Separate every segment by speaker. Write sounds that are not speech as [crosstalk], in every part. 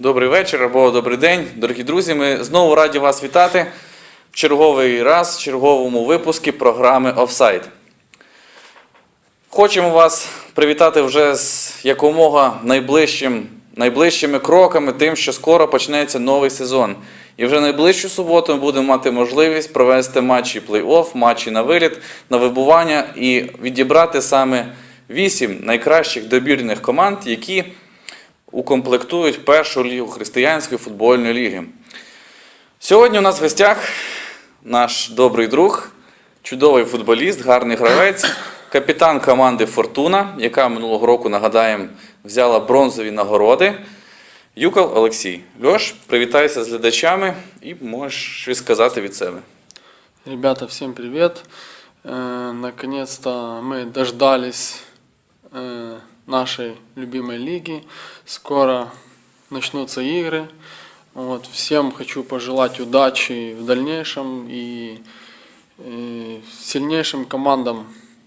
Speaker 1: Добрий вечір або добрий день, дорогі друзі. Ми знову раді вас вітати в черговий раз, в черговому випуску програми Офсайд. Хочемо вас привітати вже з якомога найближчим, найближчими кроками, тим, що скоро почнеться новий сезон. І вже найближчу суботу ми будемо мати можливість провести матчі плей-офф, матчі на виліт, на вибування і відібрати саме вісім найкращих добірних команд, які укомплектують першу лігу християнської футбольної ліги. Сьогодні у нас в гостях наш добрий друг, чудовий футболіст, гарний гравець, [coughs] капітан команди Фортуна, яка минулого року, нагадаємо, взяла бронзові нагороди. Юкол Олексій. Льош, привітайся з глядачами і можеш щось сказати від себе.
Speaker 2: Ребята, всем привет! Э, Наконец-то мы дождались э, нашей любимой лиги. Скоро начнутся игры. Вот, всем хочу пожелать удачи в дальнейшем и э, сильнейшим командам,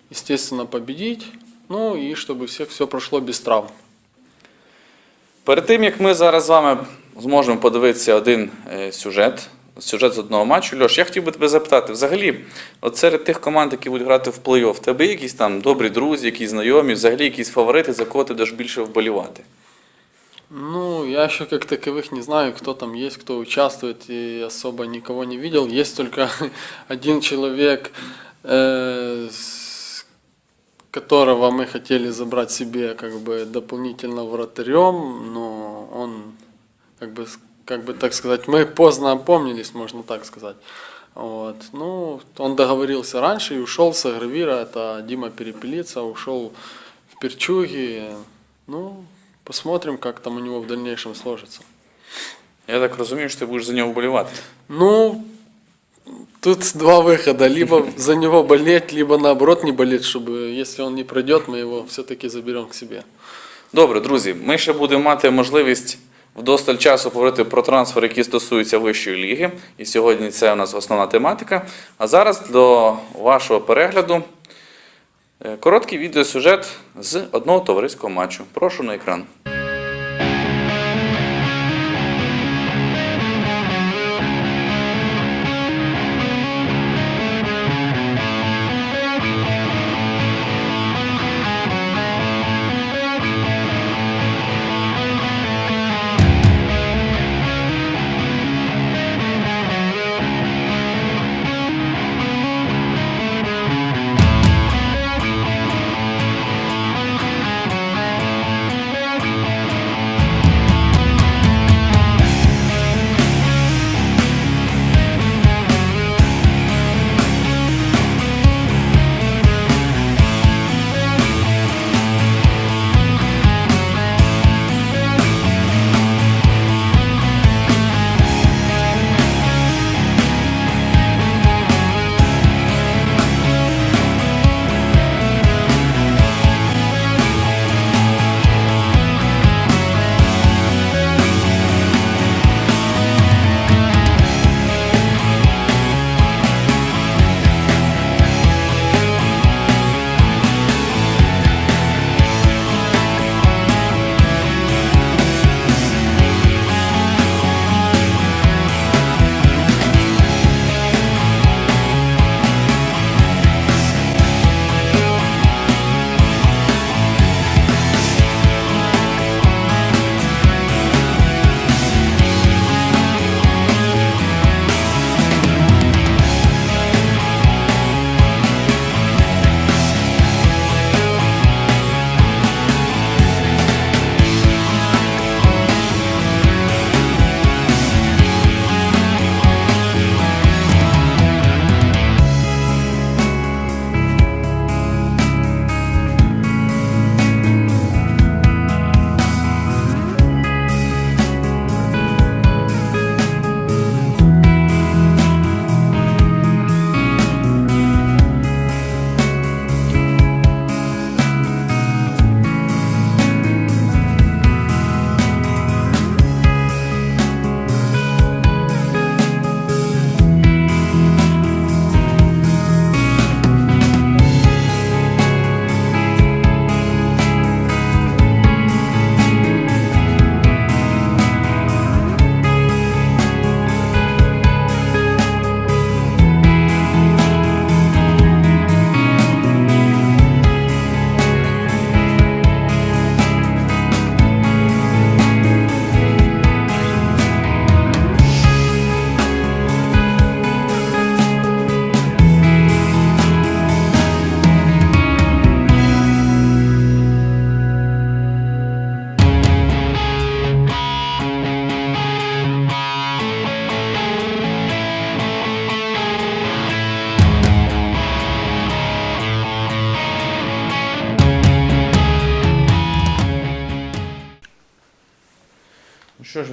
Speaker 2: естественно, победить. Ну и чтобы всех все прошло без травм.
Speaker 1: Перед тим, як ми зараз з вами зможемо подивитися один сюжет, сюжет з одного матчу, Льош, я хотів би тебе запитати, взагалі, от серед тих команд, які будуть грати в плей-офф, в тебе є якісь там добрі друзі, якісь знайомі, взагалі якісь фаворити, за кого ти будеш більше вболівати?
Speaker 2: Ну, я еще как таковых не знаю, кто там есть, кто участвует, и особо никого не видел. Есть только [laughs] один человек, э, с которого мы хотели забрать себе как бы дополнительно вратарем, но он, как бы, с- как бы так сказать, мы поздно опомнились, можно так сказать. Вот. Ну, он договорился раньше и ушел с Агравира, это Дима Перепелица, ушел в Перчуги. Ну, посмотрим, как там у него в дальнейшем сложится.
Speaker 1: Я так розумію, що ти будеш за нього вболівати.
Speaker 2: Ну, тут два выхода. Либо [laughs] за него болеть, либо наоборот не болеть, чтобы, если он не пройдет, мы его все-таки заберем к себе.
Speaker 1: Добре, друзі, ми ще будемо мати можливість вдосталь часу говорити про трансфер, які стосуються вищої ліги. І сьогодні це у нас основна тематика. А зараз до вашого перегляду е, короткий відеосюжет з одного товариського матчу. Прошу на екран.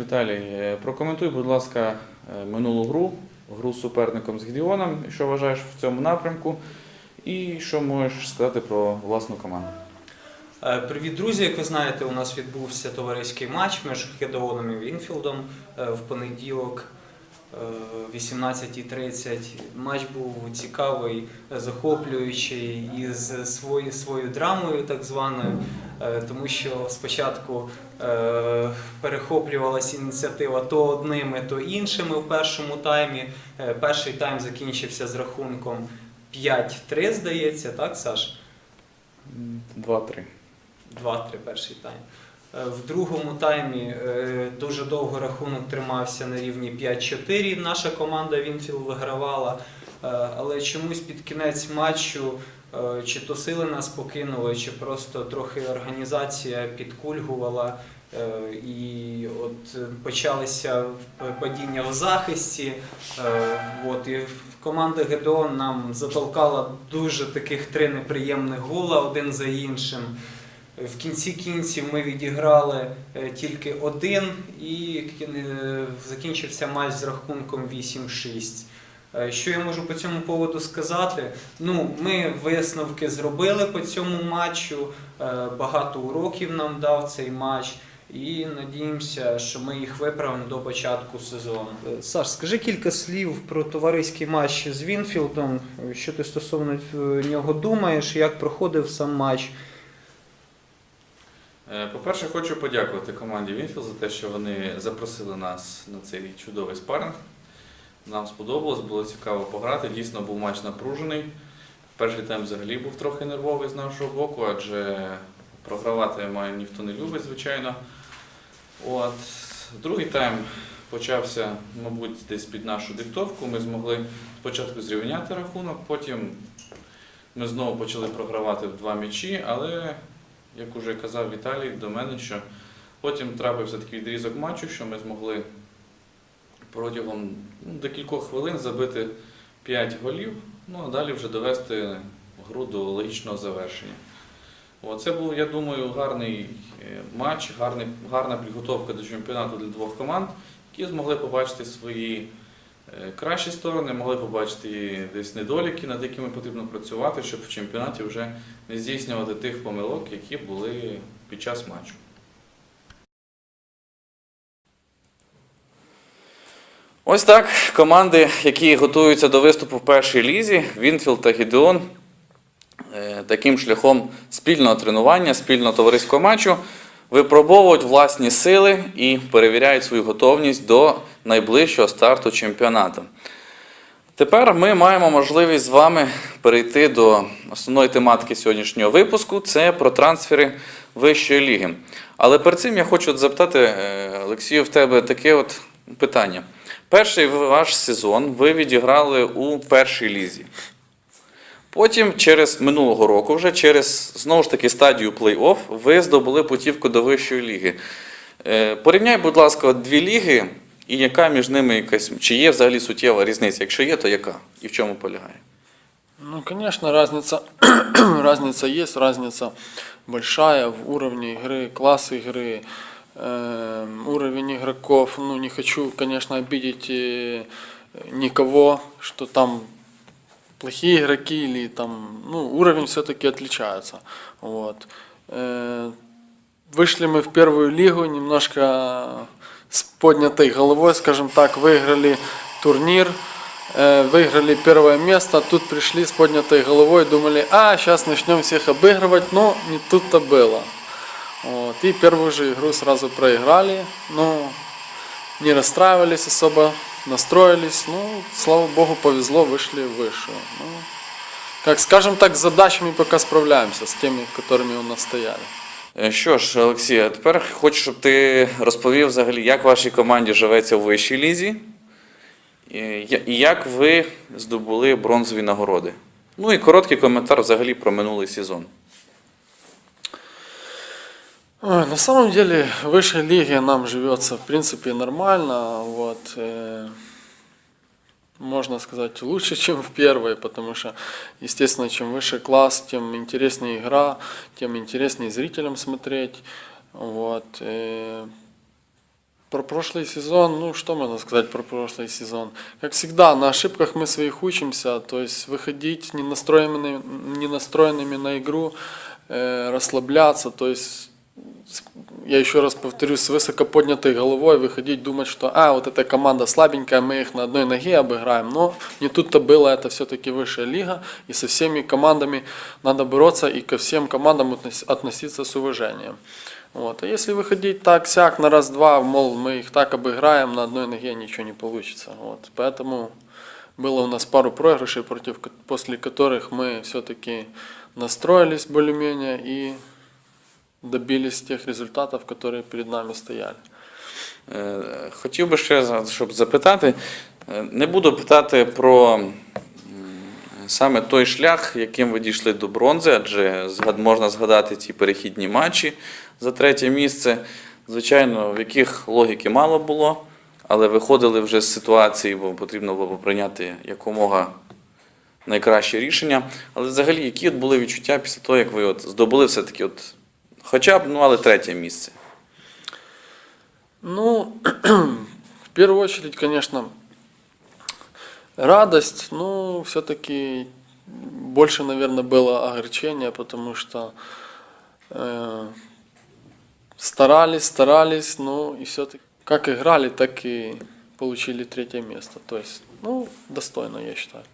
Speaker 1: Віталій, е, прокоментуй, будь ласка, е, минулу гру, гру з суперником з Гідіоном, що вважаєш в цьому напрямку, і що можеш сказати про власну команду.
Speaker 3: Е, Привіт, друзі! Як ви знаєте, у нас відбувся товариський матч між Гедеоном і Вінфілдом в понеділок 18.30. Матч був цікавий, е, захоплюючий і з свої- своєю драмою, так званою, е, тому що спочатку е, перехоплювалася ініціатива то одними, то іншими в першому таймі. Е, Перший тайм закінчився з рахунком 5-3, здається, так, Саш?
Speaker 1: М, Два-три.
Speaker 3: 2-3 перший тайм. Е, В другому таймі е, дуже довго рахунок тримався на рівні 5-4. Наша команда Вінфіл вигравала, Е, але чомусь під кінець матчу чи то сили нас покинули, чи просто трохи організація підкульгувала. І от почалися падіння в захисті. От, і команда Гедеон нам затолкала дуже таких три неприємних гола один за іншим. В кінці кінців ми відіграли е, тільки один і е, закінчився матч з рахунком 8-6. Е, Що я можу по цьому поводу сказати? Ну, ми висновки зробили по цьому матчу. Багато уроків нам дав цей матч, і надіємося, що ми їх виправимо до початку сезону. Саш, скажи кілька слів про товариський матч з Вінфілдом. Що ти стосовно нього думаєш? Як проходив сам матч?
Speaker 1: Е, По-перше, хочу подякувати команді Вінфіл за те, що вони запросили нас на цей чудовий спаринг. Нам сподобалось, було цікаво пограти. Дійсно був матч напружений. Перший тайм взагалі був трохи нервовий з нашого боку, адже програвати має ніхто не любить, звичайно. От. Другий тайм почався, мабуть, десь під нашу диктовку. Ми змогли спочатку зрівняти рахунок, потім ми знову почали програвати в два м'ячі, але як уже казав Віталій до мене, що потім трапився такий відрізок матчу, що ми змогли протягом ну, декількох хвилин забити 5 голів, ну а далі вже довести гру до логічного завершення. Це був, я думаю, гарний е, матч, гарний, гарна підготовка до чемпіонату для двох команд, які змогли побачити свої кращі сторони, могли побачити десь недоліки, над якими потрібно працювати, щоб в чемпіонаті вже не здійснювати тих помилок, які були під час матчу. Ось так команди, які готуються до виступу в першій лізі, Вінфілд та Гідеон, е, таким шляхом спільного тренування, спільного товариського матчу випробовують власні сили і перевіряють свою готовність до найближчого старту чемпіонату. Тепер ми маємо можливість з вами перейти до основної тематики сьогоднішнього випуску це про трансфери вищої ліги. Але перед цим я хочу запитати, е, Олексію, в тебе таке от питання. Перший ваш сезон ви відіграли у першій лізі. Потім, через минулого року, вже через знову ж таки стадію плей-офф, ви здобули путівку до вищої ліги. Е, Порівняй, будь ласка, от дві ліги, і яка між ними якась, чи є взагалі суттєва різниця? Якщо є, то яка? І в чому полягає?
Speaker 2: Ну, конечно, разница, [clears throat] разница есть, разница большая в уровне игры, класс игры, эм, уровень игроков. Ну, не хочу, конечно, обидеть э, никого, что там плохие игроки или там, ну, уровень все-таки отличается. Вот. Э, Вышли мы в первую лигу немножко с поднятой головой, скажем так, выиграли турнир, э, выиграли первое место, тут пришли с поднятой головой, думали, а, сейчас начнем всех обыгрывать, но не тут-то было. Вот. И первую же игру сразу проиграли, ну, не расстраивались особо, настроились, ну, слава богу, повезло, вышли в высшую. Ну, как скажем так, с задачами пока справляемся, с теми, которыми у нас стояли.
Speaker 1: Е, Що ж, Олексій, а тепер хочу, щоб ти розповів взагалі, як вашій команді живеться у вищій лізі, і я- і як ви здобули бронзові нагороди. Ну і короткий коментар взагалі про минулий сезон.
Speaker 2: На самом деле в высшей лиге нам живется в принципе нормально. Вот, э, можно сказать, лучше, [laughs] чем в первой, потому что, естественно, чем выше класс, тем интереснее игра, тем интереснее зрителям смотреть. Вот, э, Про прошлый сезон, ну что можно сказать про прошлый сезон? Как всегда, на ошибках мы своих учимся, то есть выходить не настроенными, не настроенными на игру, э, расслабляться, то есть я еще раз повторюсь, с высоко поднятой головой выходить, думать, что а, вот эта команда слабенькая, мы их на одной ноге обыграем. Но не тут-то было, это все-таки высшая лига, и со всеми командами надо бороться и ко всем командам относ- относиться с уважением. Вот. А если выходить так сяк на раз-два, мол, мы их так обыграем, на одной ноге ничего не получится. Вот. Поэтому было у нас пару проигрышей, против, после которых мы все-таки настроились более-менее и добились тех результатов, которые перед нами стояли.
Speaker 1: Е, Хотів би ще, щоб запитати, е, не буду питати про саме той шлях, яким ви дійшли до бронзи, адже можна згадати ті перехідні матчі за третє місце. Звичайно, в яких логіки мало було, але виходили вже з ситуації, бо потрібно було прийняти якомога найкраще рішення. Але взагалі, які от були відчуття після того, як ви от здобули все-таки, от, хоча б, ну, але третє місце?
Speaker 2: Ну, [clears throat] в первую очередь, конечно, радость, ну, все-таки больше, наверное, было огорчение, потому что э, старались, старались, ну, и все-таки как играли, так и получили третье место. То есть, ну, достойно, я считаю.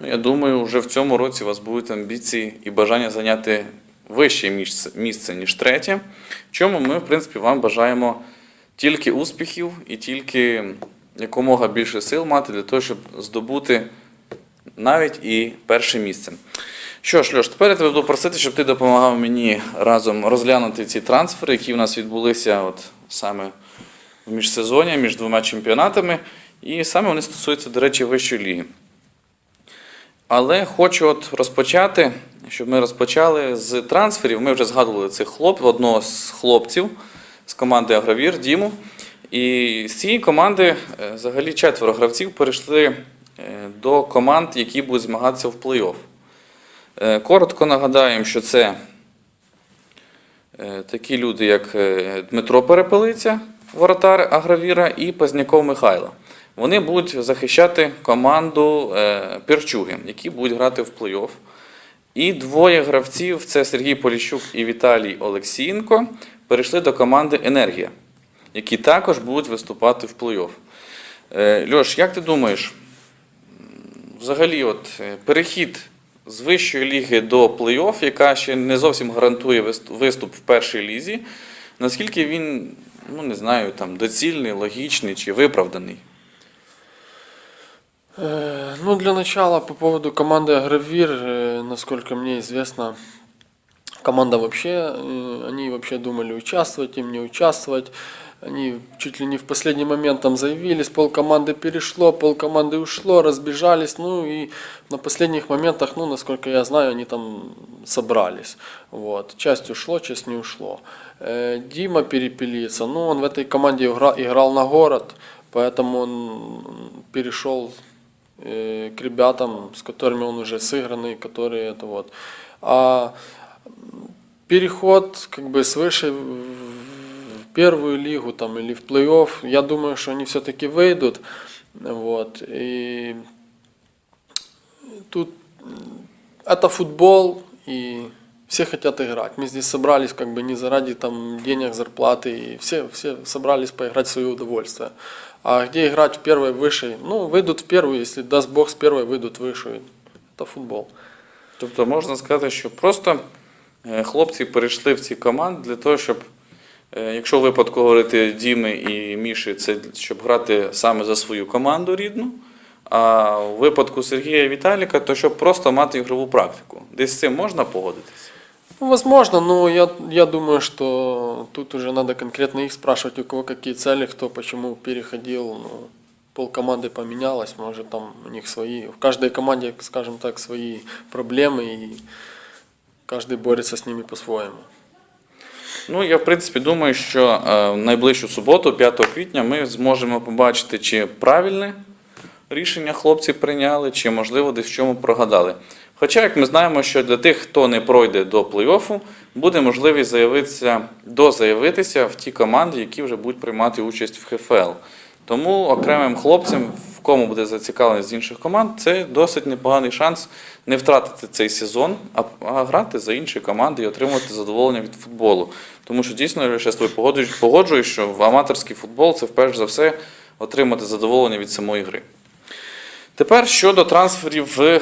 Speaker 1: Ну, Я думаю, вже в цьому році у вас будуть амбіції і бажання зайняти вище місце, місце ніж третє. В чому ми, в принципі, вам бажаємо тільки успіхів і тільки якомога більше сил мати для того, щоб здобути навіть і перше місце. Що ж, Льош, тепер я тебе буду просити, щоб ти допомагав мені разом розглянути ці трансфери, які в нас відбулися от саме в міжсезоння між двома чемпіонатами. І саме вони стосуються, до речі, вищої ліги. Але хочу от розпочати, щоб ми розпочали з трансферів. Ми вже згадували цих хлоп, одного з хлопців з команди Агровір Діму. І з цієї команди е, взагалі четверо гравців перейшли е, до команд, які будуть змагатися в плей-офф. Е, Коротко нагадаємо, що це такі люди, як Дмитро Перепелиця, воротар Агровіра, і Пазняков Михайло. Вони будуть захищати команду е, Перчуги, які будуть грати в плей-офф. І двоє гравців це Сергій Поліщук і Віталій Олексієнко, перейшли до команди Енергія, які також будуть виступати в плей-офф. Е, Льош, як ти думаєш, взагалі, от е, перехід з вищої ліги до плей-офф, яка ще не зовсім гарантує виступ в першій лізі, наскільки він, ну не знаю, там доцільний, логічний чи виправданий?
Speaker 2: Э, Ну, для начала, по поводу команды Агровир, э, насколько мне известно, команда вообще, э, они вообще думали участвовать, им не участвовать. Они чуть ли не в последний момент там заявились, пол команды перешло, пол команды ушло, разбежались, ну и на последних моментах, ну, насколько я знаю, они там собрались. Вот. Часть ушло, часть не ушло. Дима Перепелица, ну, он в этой команде игра- играл на город, поэтому он перешел к ребятам, с которыми он уже сыгранный, которые это вот. А м, переход как бы с высшей в в первую лигу там или в плей-офф, я думаю, что они все-таки выйдут. Вот. И тут м, это футбол, и все хотят играть. Мы здесь собрались как бы не заради там денег, зарплаты, и все, все собрались поиграть в свое удовольствие. А где играть в первой, высшей? Ну, выйдут в первую, если даст Бог с первой, выйдут в высшую. Это футбол.
Speaker 1: Тобто можна сказати, що просто е, хлопці перейшли в ці команди для того, щоб, е, якщо в випадку говорити Діми і Міші, це щоб грати саме за свою команду рідну. А у випадку Сергія і Віталіка, то щоб просто мати ігрову практику. Десь з цим можна погодитись?
Speaker 2: Ну, возможно, но я, я думаю, что тут уже надо конкретно их спрашивать, у кого какие цели, кто почему переходил. Ну, пол команды поменялось, может там у них свои, в каждой команде, скажем так, свои проблемы, и каждый борется с ними по-своему.
Speaker 1: Ну, я в принципі думаю, що е, в найближчу суботу, 5 квітня, ми зможемо побачити, чи правильне рішення хлопці прийняли, чи можливо десь в чому прогадали. Хоча, як ми знаємо, що для тих, хто не пройде до плей-оффу, буде можливість заявитися, дозаявитися в ті команди, які вже будуть приймати участь в ХФЛ. Тому окремим хлопцям, в кому буде зацікавленість з інших команд, це досить непоганий шанс не втратити цей сезон, а, грати за інші команди і отримувати задоволення від футболу. Тому що дійсно я з тобою погоджуюсь, що аматорський футбол це вперше за все отримати задоволення від самої гри. Тепер щодо трансферів в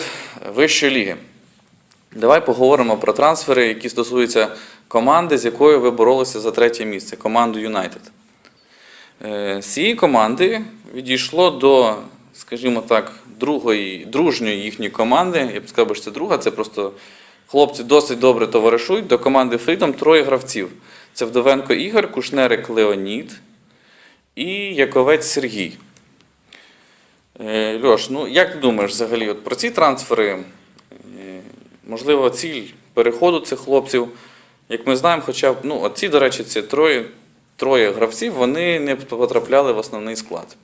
Speaker 1: вищої ліги. Давай поговоримо про трансфери, які стосуються команди, з якою ви боролися за третє місце, команду Юнайтед. Е, З цієї команди відійшло до, скажімо так, другої, дружньої їхньої команди. Я б сказав, що це друга, це просто хлопці досить добре товаришують. До команди Freedom троє гравців. Це Вдовенко Ігор, Кушнерик Леонід і Яковець Сергій. Е, Льош, ну як ти думаєш взагалі от про ці трансфери? Е, Можливо, ціль переходу цих хлопців. Як ми знаємо, хоча б, ну, оці, до речі, ці троє, троє гравців, вони не потрапляли в основний склад.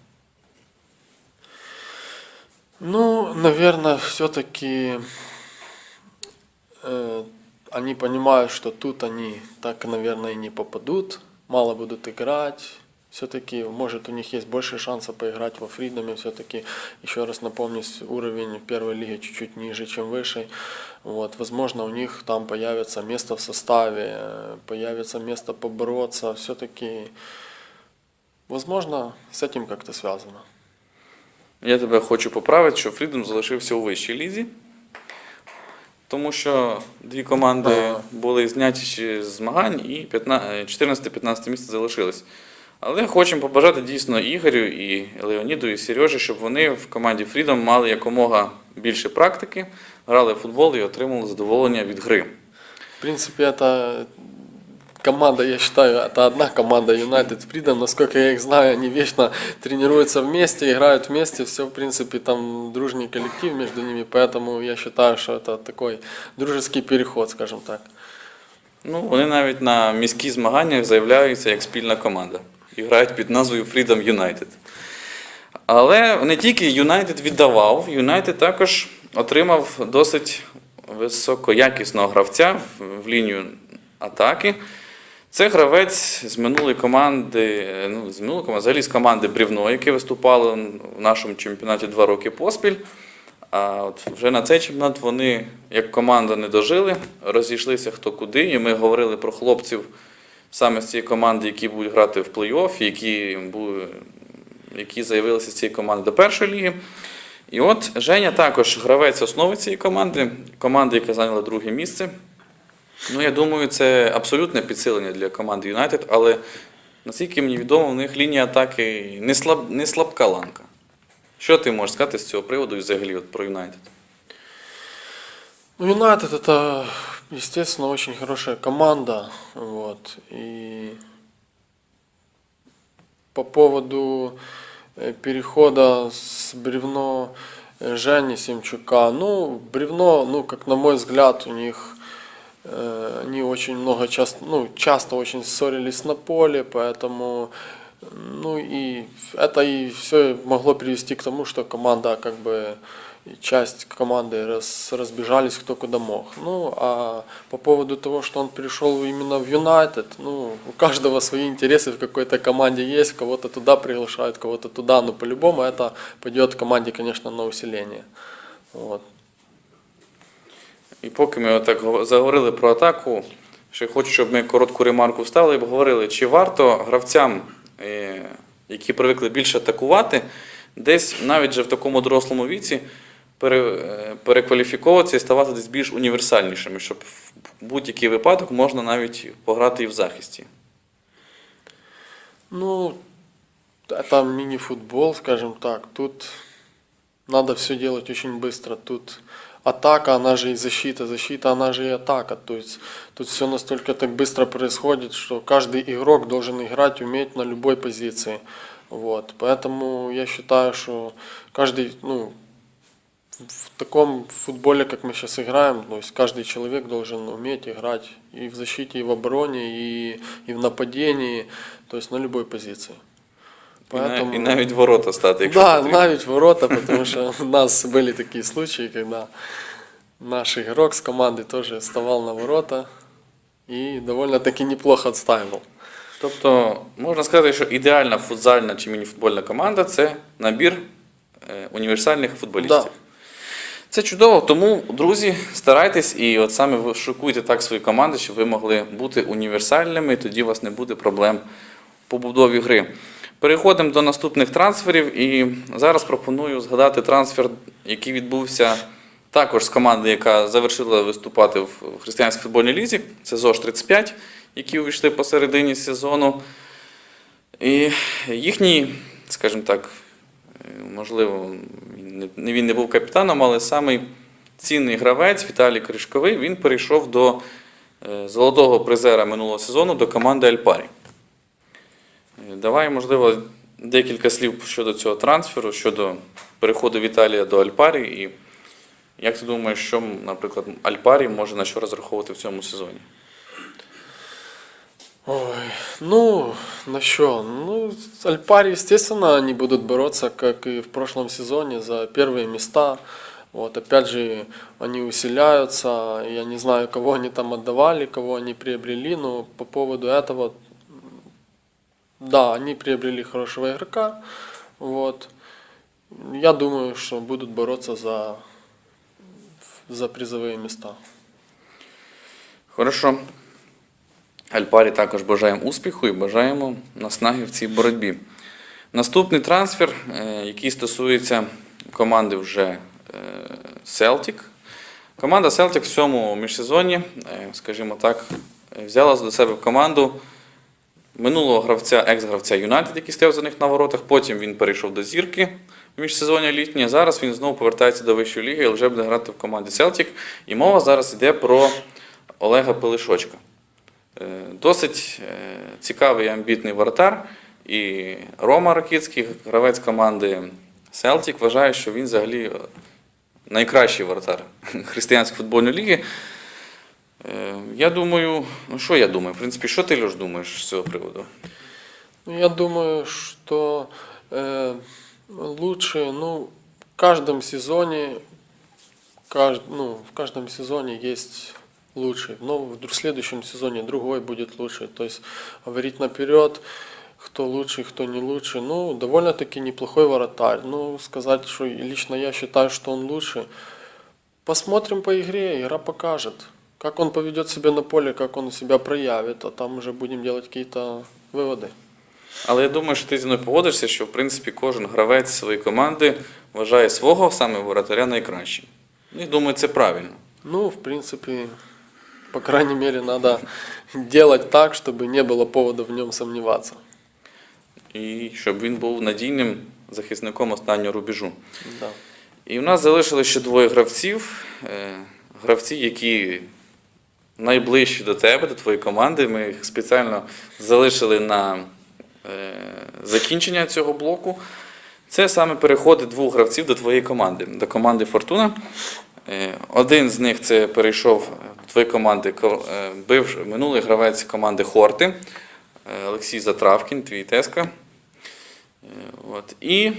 Speaker 2: Ну, наверное, все-таки э, они понимают, что тут они так, наверное, и не попадут, мало будут играть. Все-таки, может, у них есть больше шансов поиграть во Фридоме. Все-таки, еще раз напомню, с- уровень первой лиги чуть-чуть ниже, чем выше. Вот, возможно, у них там появится место в составе, э, появится место побороться. Все-таки, возможно, с этим как-то связано.
Speaker 1: Я тебе хочу поправити, що Фрідом залишився у вищій лізі, тому що дві команди
Speaker 2: Ага.
Speaker 1: були зняті ще з змагань і 14-15 місце залишились. Але хочемо побажати дійсно Ігорю і Леоніду, і Сережі, щоб вони в команді Freedom мали якомога більше практики, грали в футбол і отримали задоволення від гри.
Speaker 2: В принципе, это команда, я считаю, это одна команда United Freedom. Насколько я их знаю, они вечно тренируются вместе, играют вместе. Все, в принципе, там дружный коллектив между ними. Поэтому я считаю, что это такой дружеский переход, скажем так.
Speaker 1: Ну, вони навіть на міських змаганнях заявляються як спільна команда і грають під назвою Freedom United. Але не тільки Юнайтед віддавав, Юнайтед також отримав досить високоякісного гравця в, лінію атаки. Це гравець з минулої команди, ну, з минулої команди, взагалі з команди Брівно, яке виступало в нашому чемпіонаті два роки поспіль. А от вже на цей чемпіонат вони, як команда, не дожили, розійшлися хто куди. І ми говорили про хлопців саме з цієї команди, які будуть грати в плей-офф, які, які заявилися з цієї команди до першої ліги. І от Женя також гравець основи цієї команди, команди, яка зайняла друге місце. Ну, я думаю, це абсолютне підсилення для команди Юнайтед, але наскільки мені відомо, в них лінія атаки не, слаб, не слабка ланка. Що ти можеш сказати з цього приводу і взагалі от про Юнайтед?
Speaker 2: Ну, Юнайтед это, естественно, очень хорошая команда. Вот. И по поводу э, перехода с бревно э, Жени Семчука, ну, бревно, ну, как на мой взгляд, у них э, они очень много часто, ну, часто очень ссорились на поле, поэтому, ну, и это и все могло привести к тому, что команда как бы и часть команды раз, разбежались кто куда мог. Ну, а по поводу того, что он перешел именно в Юнайтед, ну, у каждого свои интересы в какой-то команде есть, кого-то туда приглашают, кого-то туда, но по-любому это пойдет команде, конечно, на усиление. Вот.
Speaker 1: І поки ми отак гов- заговорили про атаку, ще хочу, щоб ми коротку ремарку вставили і обговорили, чи варто гравцям, е, які привикли більше атакувати, десь навіть вже в такому дорослому віці пере- е, перекваліфіковуватися і ставати десь більш універсальнішими, щоб в будь-який випадок можна навіть пограти і в захисті.
Speaker 2: Ну, это мини-футбол, скажем так. Тут надо все делать очень быстро. Тут атака, она же и защита, защита, она же и атака. То есть тут все настолько так быстро происходит, что каждый игрок должен играть, уметь на любой позиции. Вот. Поэтому я считаю, что каждый, ну, в таком футболе, как мы сейчас играем, то есть каждый человек должен уметь играть и в защите, и в обороне, и, и в нападении, то есть на любой позиции.
Speaker 1: І, нав- і навіть ворота стати, якщо
Speaker 2: да,
Speaker 1: потрібно.
Speaker 2: навіть ворота, потому что у нас были такие случаи, когда наш игрок с команды тоже вставал на ворота и довольно-таки неплохо отстаивал.
Speaker 1: Тобто, можна сказати, що ідеальна футзальна чи мініфутбольна команда це набір е, універсальних футболістів.
Speaker 2: Да.
Speaker 1: Це чудово, тому, друзі, старайтесь і от саме ви шукуйте так свої команди, щоб ви могли бути універсальними, і тоді у вас не буде проблем в побудові гри. Переходимо до наступних трансферів, і зараз пропоную згадати трансфер, який відбувся також з команди, яка завершила виступати в християнській футбольній лізі. Це ЗОЖ 35, які увійшли посередині сезону. І їхній, скажімо так, е, можливо, він не- був капітаном, але самий цінний гравець Віталій Кришковий, він перейшов до е, золотого призера минулого сезону до команди Альпарі. Е, Давай, можливо, декілька слів щодо цього трансферу, щодо переходу Віталія до Альпарі. І як ти думаєш, що, наприклад, Альпарі може на що розраховувати в цьому сезоні?
Speaker 2: Ой, ну, на что? Ну, Альпари, естественно, они будут бороться, как и в прошлом сезоне, за первые места. Вот, опять же, они усиляются. Я не знаю, кого они там отдавали, кого они приобрели, но по поводу этого, да, они приобрели хорошего игрока. Вот. Я думаю, что будут бороться за, за призовые места.
Speaker 1: Хорошо. Альпарі також бажаємо успіху і бажаємо наснаги в цій боротьбі. Наступний трансфер, е, який стосується команди вже Celtic. Команда Celtic в цьому міжсезонні, е, скажімо так, взяла до себе в команду минулого гравця, екс-гравця Юнайтед, який стояв за них на воротах. Потім він перейшов до зірки в міжсезоння літнє. Зараз він знову повертається до вищої ліги і вже буде грати в команді Celtic. І мова зараз йде про Олега Пилишочка. Е, Досить е, цікавий і амбітний воротар. І Рома Ракицький, гравець команди Celtic, вважає, що він взагалі е, найкращий воротар [laughs] християнської футбольної ліги. Я думаю, ну що я думаю? В принципі, що ти Льош думаєш з цього приводу?
Speaker 2: Ну, Я думаю, что э, лучше, ну, в каждом сезоне, кажд, ну, в каждом сезоне есть лучший, но в следующем сезоне другой будет лучше. То есть говорить наперед, кто лучший, кто не лучший. Ну, довольно-таки неплохой воротарь. Ну, сказать, что лично я считаю, что он лучше. Посмотрим по игре, игра покажет. Как он поведет себя на поле, как он себя проявит, а там уже будем делать какие-то выводы.
Speaker 1: Але я думаю, що ти зі мною погодишся, що в принципі кожен гравець своєї команди вважає свого саме воротаря найкращим. Ну, І думаю, це правильно.
Speaker 2: Ну, в принципе, по крайней мере, надо делать так, чтобы не было повода в нем сомневаться.
Speaker 1: І щоб він був надійним захисником останнього рубежу.
Speaker 2: Да.
Speaker 1: І в нас залишилося ще двоє гравців. Е, Гравці, які найближчі до тебе, до твоєї команди. Ми їх спеціально залишили на е, закінчення цього блоку. Це саме переходи двох гравців до твоєї команди, до команди Фортуна. Е, Один з них це перейшов до команди, ко- е, минулий гравець команди Хорти, е, Олексій Затравкін, твій теска. Е, От. І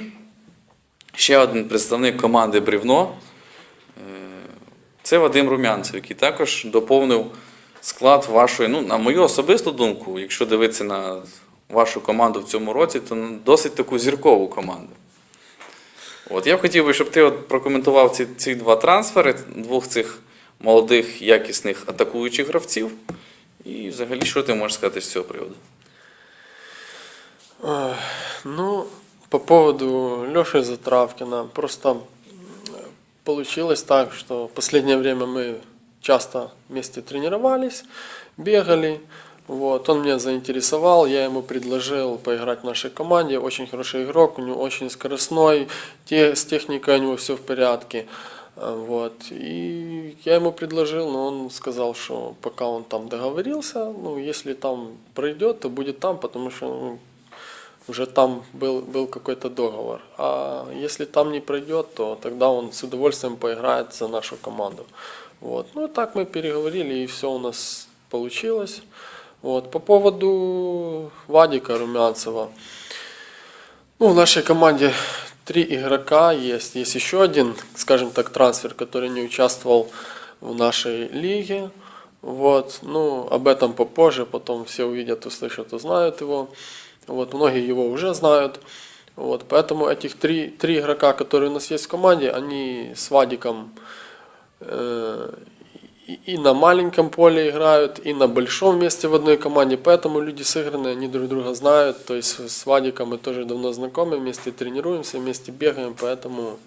Speaker 1: ще один представник команди Брівно. Це Вадим Румянцев, який також доповнив склад вашої, ну, на мою особисту думку, якщо дивитися на вашу команду в цьому році, то досить таку зіркову команду. От, я б хотів би, щоб ти от прокоментував ці, ці два трансфери, двох цих молодих, якісних атакуючих гравців. І взагалі, що ти можеш сказати з цього приводу?
Speaker 2: Ну, по поводу Леши Затравкина, просто получилось так, что в последнее время мы часто вместе тренировались, бегали. Вот, он меня заинтересовал, я ему предложил поиграть в нашей команде. Очень хороший игрок, у него очень скоростной, те, с техникой у него все в порядке. А, Вот. И я ему предложил, но он сказал, что пока он там договорился, ну, если там пройдет, то будет там, потому что ну, уже там был, был какой-то договор. А если там не пройдет, то тогда он с удовольствием поиграет за нашу команду. Вот. Ну и так мы переговорили, и все у нас получилось. Вот. По поводу Вадика Румянцева. Ну, в нашей команде три игрока есть. Есть еще один, скажем так, трансфер, который не участвовал в нашей лиге. Вот, ну, об этом попозже, потом все увидят, услышат, узнают его. Вот, многие его уже знают. Вот, поэтому этих три, три игрока, которые у нас есть в команде, они с Вадиком э, и, на маленьком поле играют, и на большом вместе в одной команде, поэтому люди сыгранные, они друг друга знают, то есть с Вадиком мы тоже давно знакомы, вместе тренируемся, вместе бегаем, поэтому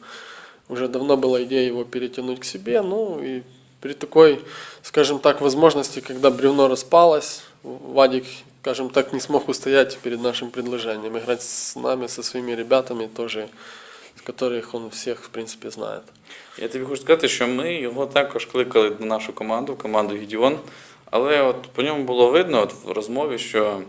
Speaker 2: уже давно была идея его перетянуть к себе, ну и при такой, скажем так, возможности, когда бревно распалось, Вадик, скажем так, не смог устоять перед нашим предложением, играть с нами, со своими ребятами тоже, которых он всех, в принципе, знает.
Speaker 1: Я тобі хочу сказати, що ми його також кликали на нашу команду, команду Гідіон. Але от по ньому було видно от в розмові, що,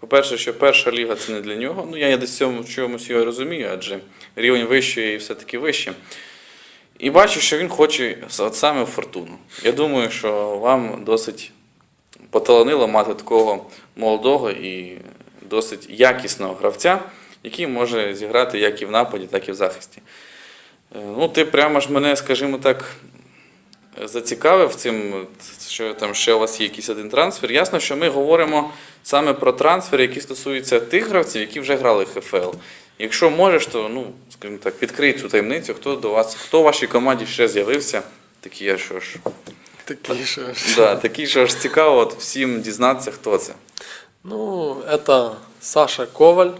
Speaker 1: по-перше, що перша ліга це не для нього. Ну, я десь цьому чомусь його розумію, адже рівень вищий і все-таки вище. І бачу, що він хоче от саме фортуну. Я думаю, що вам досить поталанило мати такого молодого і досить якісного гравця, який може зіграти як і в нападі, так і в захисті. Е, Ну, ти прямо ж мене, скажімо так, зацікавив цим, що там ще у вас є якийсь один трансфер. Ясно, що ми говоримо саме про трансфери, які стосуються тих гравців, які вже грали в ХФЛ. Якщо можеш, то ну, скажімо так, відкрий цю таємницю, хто до вас, хто в вашій команді ще з'явився, такі я що ж.
Speaker 2: Такие же.
Speaker 1: Да, такі, що ж цікаво от всім дізнатися, хто це.
Speaker 2: Ну, это Саша Коваль.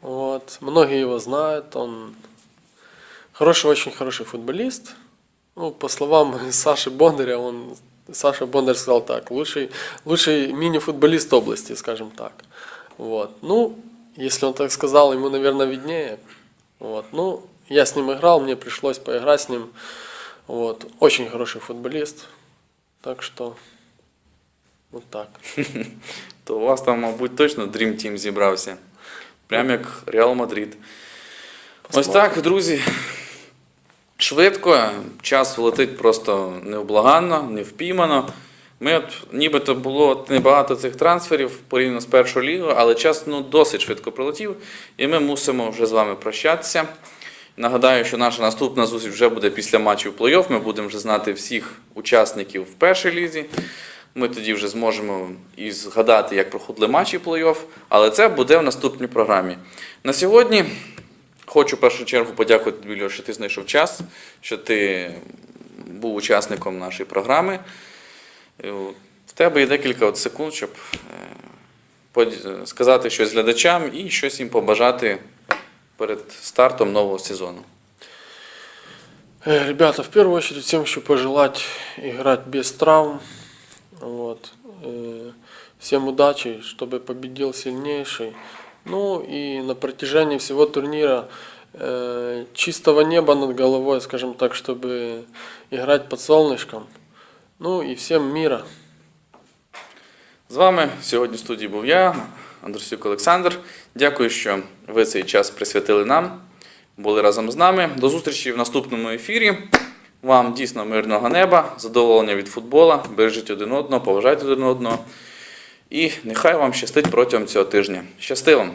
Speaker 2: Вот. Многие его знают. Он хороший, очень хороший футболист. Ну, по словам [laughs] Саши Бондаря, он Саша Бондарь сказал так, лучший, лучший мини-футболист области, скажем так. Вот. Ну, если он так сказал, ему, наверное, виднее. Вот. Ну, я с ним играл, мне пришлось поиграть с ним. Вот. Очень хороший футболист. Так что вот так. [laughs]
Speaker 1: То у вас там, мабуть, точно Dream Team зібрався. Прям як Реал Мадрид. Ось так, друзі. Швидко, час летить просто невблаганно, невпіймано. Ми от, нібито було небагато цих трансферів порівняно з першою лігою, але час ну, досить швидко пролетів, і ми мусимо вже з вами прощатися. Нагадаю, що наша наступна зустріч вже буде після матчів плей-офф. Ми будемо вже знати всіх учасників в першій лізі. Ми тоді вже зможемо і згадати, як проходили матчі плей-офф, але це буде в наступній програмі. На сьогодні хочу в першу чергу подякувати тобі, що ти знайшов час, що ти був учасником нашої програми. Е, В тебе є декілька от секунд, щоб е, сказати щось глядачам і щось їм побажати перед стартом нового сезону.
Speaker 2: Э, Ребята, в первую очередь всем хочу пожелать играть без травм. Вот. Э, Всем удачи, чтобы победил сильнейший. Ну и на протяжении всего турнира э, чистого неба над головой, скажем так, чтобы играть под солнышком. Ну и всем мира.
Speaker 1: З вами сьогодні в студії був я, Андрусюк Олександр. Дякую, що ви цей час присвятили нам, були разом з нами. До зустрічі в наступному ефірі. Вам дійсно мирного неба, задоволення від футбола, бережіть один одного, поважайте один одного. І нехай вам щастить протягом цього тижня. Щасти вам!